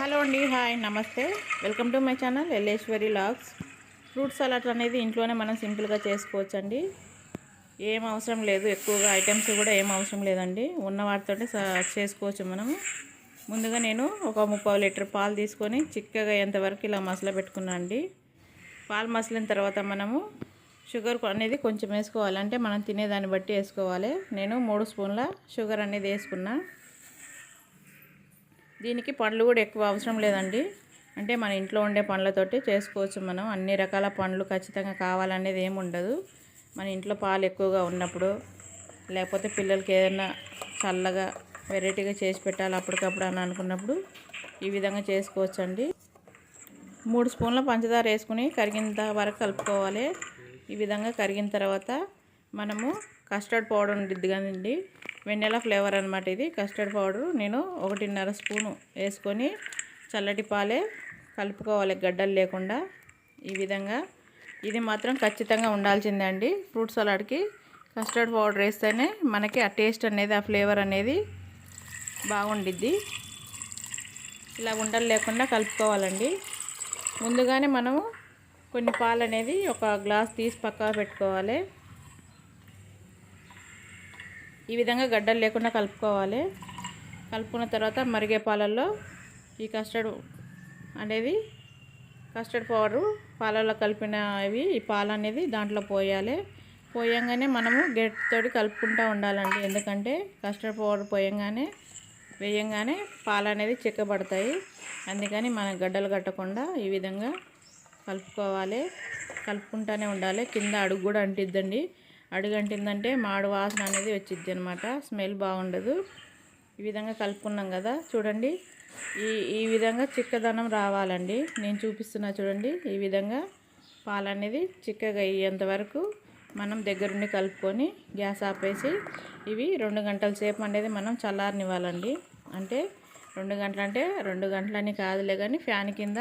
Hello అండి hi నమస్తే. Welcome to my channel Elleshwari vlogs. Fruit salad అనేది ఇంట్లోనే మనం సింపుల్గా చేసుకోవచ్చండి. ఏం అవసరం లేదు ఎక్కువగా ఐటమ్స్ కూడా ఏం అవసరం లేదండి. ఉన్న వాటితోటి స- చేసుకోవచ్చు మనము. ముందుగా నేను ఒక ముప్పై లీటర్ పాలు తీసుకొని చిక్కగా ఎంతవరకు ఇలా మసల పెట్టుకున్నా అండి. పాలు మసలిన తర్వాత మనము షుగర్ అనేది కొంచెం వేసుకోవాలంటే మనం తినేదాన్ని బట్టి వేసుకోవాలి. నేను మూడు స్పూన్ల షుగర్ అనేది వేసుకున్నా. దీనికి పండ్లు కూడా ఎక్కువ అవసరం లేదండి. అంటే మన ఇంట్లో ఉండే పండ్లతోటి చేసుకోవచ్చు మనం. అన్ని రకాల పండ్లు ఖచ్చితంగా కావాలనేది ఏమి ఉండదు. మన ఇంట్లో పాలు ఎక్కువగా ఉన్నప్పుడు లేకపోతే పిల్లలకి ఏదైనా చల్లగా వెరైటీగా చేసి పెట్టాలి అప్పటికప్పుడు అని అనుకున్నప్పుడు ఈ విధంగా చేసుకోవచ్చు అండి మూడు స్పూన్ల పంచదార వేసుకుని కరిగినంత వరకు కలుపుకోవాలి. ఈ విధంగా కరిగిన తర్వాత మనము కస్టర్డ్ పౌడర్ ఉంటుంది కదండి. వెన్నెల ఫ్లేవర్ అనమాట ఇది కస్టర్డ్ పౌడర్. నేను ఒకటిన్నర స్పూను వేసుకొని చల్లటి పాలే కలుపుకోవాలి గడ్డలు లేకుండా. ఈ విధంగా ఇది మాత్రం ఖచ్చితంగా ఉండాల్సిందే అండి. ఫ్రూట్ సలాడ్కి కస్టర్డ్ పౌడర్ వేస్తేనే మనకి ఆ టేస్ట్ అనేది ఆ ఫ్లేవర్ అనేది బాగుండిద్ది. ఇలా ఉండలు లేకుండా కలుపుకోవాలండి. ముందుగానే మనము కొన్ని పాలు అనేది ఒక గ్లాస్ తీసి పక్కా పెట్టుకోవాలి. ఈ విధంగా గడ్డలు లేకుండా కలుపుకోవాలి. కలుపుకున్న తర్వాత మరిగే పాలల్లో ఈ కస్టర్డ్ అనేది కస్టర్డ్ పౌడరు పాలల్లో కలిపినవి ఈ పాలు అనేది దాంట్లో పోయాలి. పోయంగానే మనము గట్టితోటి కలుపుకుంటూ ఉండాలండి. ఎందుకంటే కస్టర్డ్ పౌడర్ పోయంగానే వేయంగానే పాలు అనేది చిక్కబడతాయి. అందుకని మనం గడ్డలు కట్టకుండా ఈ విధంగా కలుపుకోవాలి. కలుపుకుంటూనే ఉండాలి. కింద అడుగు కూడా అంటిద్దండి. అడుగంటిందంటే మాడు వాసన అనేది వచ్చిద్ది అనమాట స్మెల్ బాగుండదు. ఈ విధంగా కలుపుకున్నాం కదా చూడండి. ఈ ఈ విధంగా చిక్కదనం రావాలండి. నేను చూపిస్తున్నా చూడండి. ఈ విధంగా పాలు అనేది చిక్కగా అయ్యేంత వరకు మనం దగ్గరుండి కలుపుకొని గ్యాస్ ఆపేసి ఇవి రెండు గంటల సేపు అనేది మనం చల్లారనివ్వాలండి. అంటే రెండు గంటలు అంటే రెండు గంటలని కాదులే కానీ ఫ్యాన్ కింద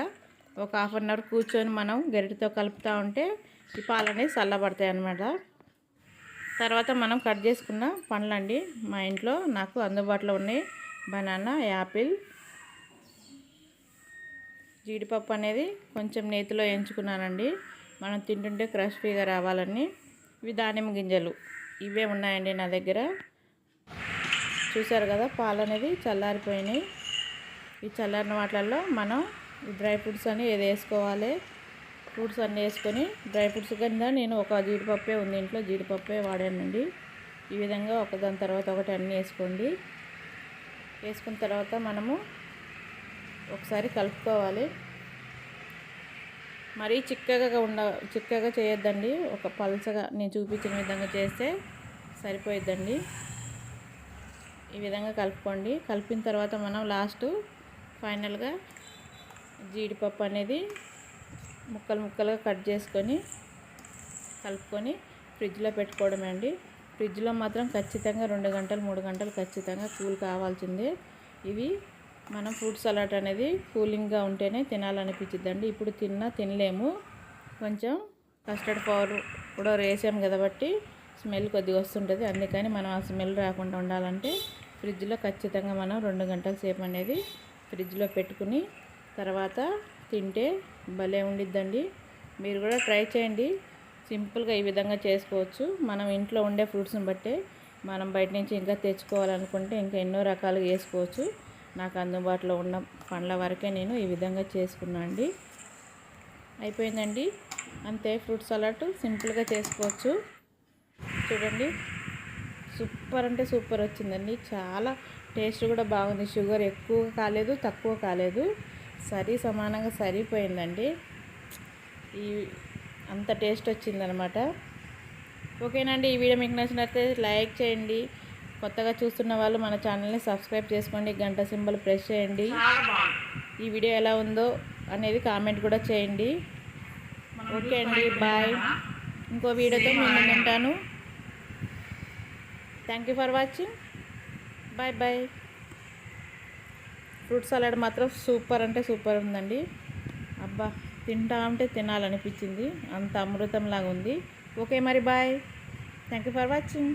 ఒక హాఫ్ అన్ అవర్ కూర్చొని మనం గరిటతో కలుపుతూ ఉంటే ఈ పాలు అనేది చల్లబడతాయి అన్నమాట తర్వాత మనం కట్ చేసుకున్న పండ్లండి. మా ఇంట్లో నాకు అందుబాటులో ఉన్నాయి. బనానా యాపిల్ జీడిపప్పు అనేది కొంచెం నేతిలో ఎంచుకున్నానండి. మనం తింటుంటే క్రస్పీగా రావాలని. ఇవి దానిమ్మ గింజలు. ఇవే ఉన్నాయండి నా దగ్గర. చూసారు కదా పాలు అనేది చల్లారిపోయినాయి. ఈ చల్లారిన వాటిల్లో మనం డ్రై ఫ్రూట్స్ అని ఏది వేసుకోవాలి? ఫ్రూట్స్ అన్నీ వేసుకొని డ్రై ఫ్రూట్స్ కింద నేను ఒక జీడిపప్పే ఉంది ఇంట్లో జీడిపప్పే వాడానండి. ఈ విధంగా ఒకదాని తర్వాత ఒకటి అన్నీ వేసుకోండి. వేసుకున్న తర్వాత మనము ఒకసారి కలుపుకోవాలి. మరీ చిక్కగా ఉండ చిక్కగా చేయొద్దండి. ఒక పల్చగా నేను చూపించిన విధంగా చేస్తే సరిపోయిద్దండి. ఈ విధంగా కలుపుకోండి. కలిపిన తర్వాత మనం లాస్ట్ ఫైనల్గా జీడిపప్పు అనేది ముక్కలు ముక్కలుగా కట్ చేసుకొని కలుపుకొని ఫ్రిడ్జ్లో పెట్టుకోవడమే అండి. ఫ్రిడ్జ్లో మాత్రం ఖచ్చితంగా రెండు గంటలు మూడు గంటలు ఖచ్చితంగా కూల్ కావాల్సిందే. ఇవి మనం ఫ్రూట్ సలాడ్ అనేది కూలింగ్గా ఉంటేనే తినాలనిపించిద్దండి ఇప్పుడు తిన్నా తినలేము. కొంచెం కస్టర్డ్ పౌడర్ కూడా వేసాం కాబట్టి స్మెల్ కొద్దిగా వస్తుంటుంది. అందుకని మనం ఆ స్మెల్ రాకుండా ఉండాలంటే ఫ్రిడ్జ్లో ఖచ్చితంగా మనం రెండు గంటల సేపు అనేది ఫ్రిడ్జ్లో పెట్టుకుని తర్వాత తింటే భలే ఉండిద్దండి. మీరు కూడా ట్రై చేయండి. సింపుల్గా ఈ విధంగా చేసుకోవచ్చు. మనం ఇంట్లో ఉండే ఫ్రూట్స్ని బట్టే మనం బయట నుంచి ఇంకా తెచ్చుకోవాలనుకుంటే ఇంకా ఎన్నో రకాలుగా వేసుకోవచ్చు నాకు అందుబాటులో ఉన్న పండ్ల వరకే నేను ఈ విధంగా చేసుకున్నా అండి. అయిపోయిందండి. అంతే ఫ్రూట్ సలాడ్ సింపుల్గా చేసుకోవచ్చు. చూడండి. సూపర్ అంటే సూపర్ వచ్చిందండి. చాలా టేస్ట్ కూడా బాగుంది. షుగర్ ఎక్కువ కాలేదు తక్కువ కాలేదు. సరి సమానంగా సరిపోయిందండి. ఈ అంత టేస్ట్ వచ్చిందనమాట. ఓకేనండి ఈ వీడియో మీకు నచ్చినట్లయితే లైక్ చేయండి. కొత్తగా చూస్తున్న వాళ్ళు మన ఛానల్ని సబ్స్క్రైబ్ చేసుకోండి. గంట సింబల్ ప్రెస్ చేయండి. ఈ వీడియో ఎలా ఉందో అనేది కామెంట్ కూడా చేయండి. ఓకే అండి బాయ్. ఇంకో వీడియోతో మేము ఉంటాను. Thank you for watching bye bye fruit salad మాత్రం సూపర్ అంటే సూపర్ ఉందండి. అబ్బా తింటా ఉంటే తినాలనిపించింది. అంత అమృతంలాగా ఉంది ఓకే మరి bye. Thank you for watching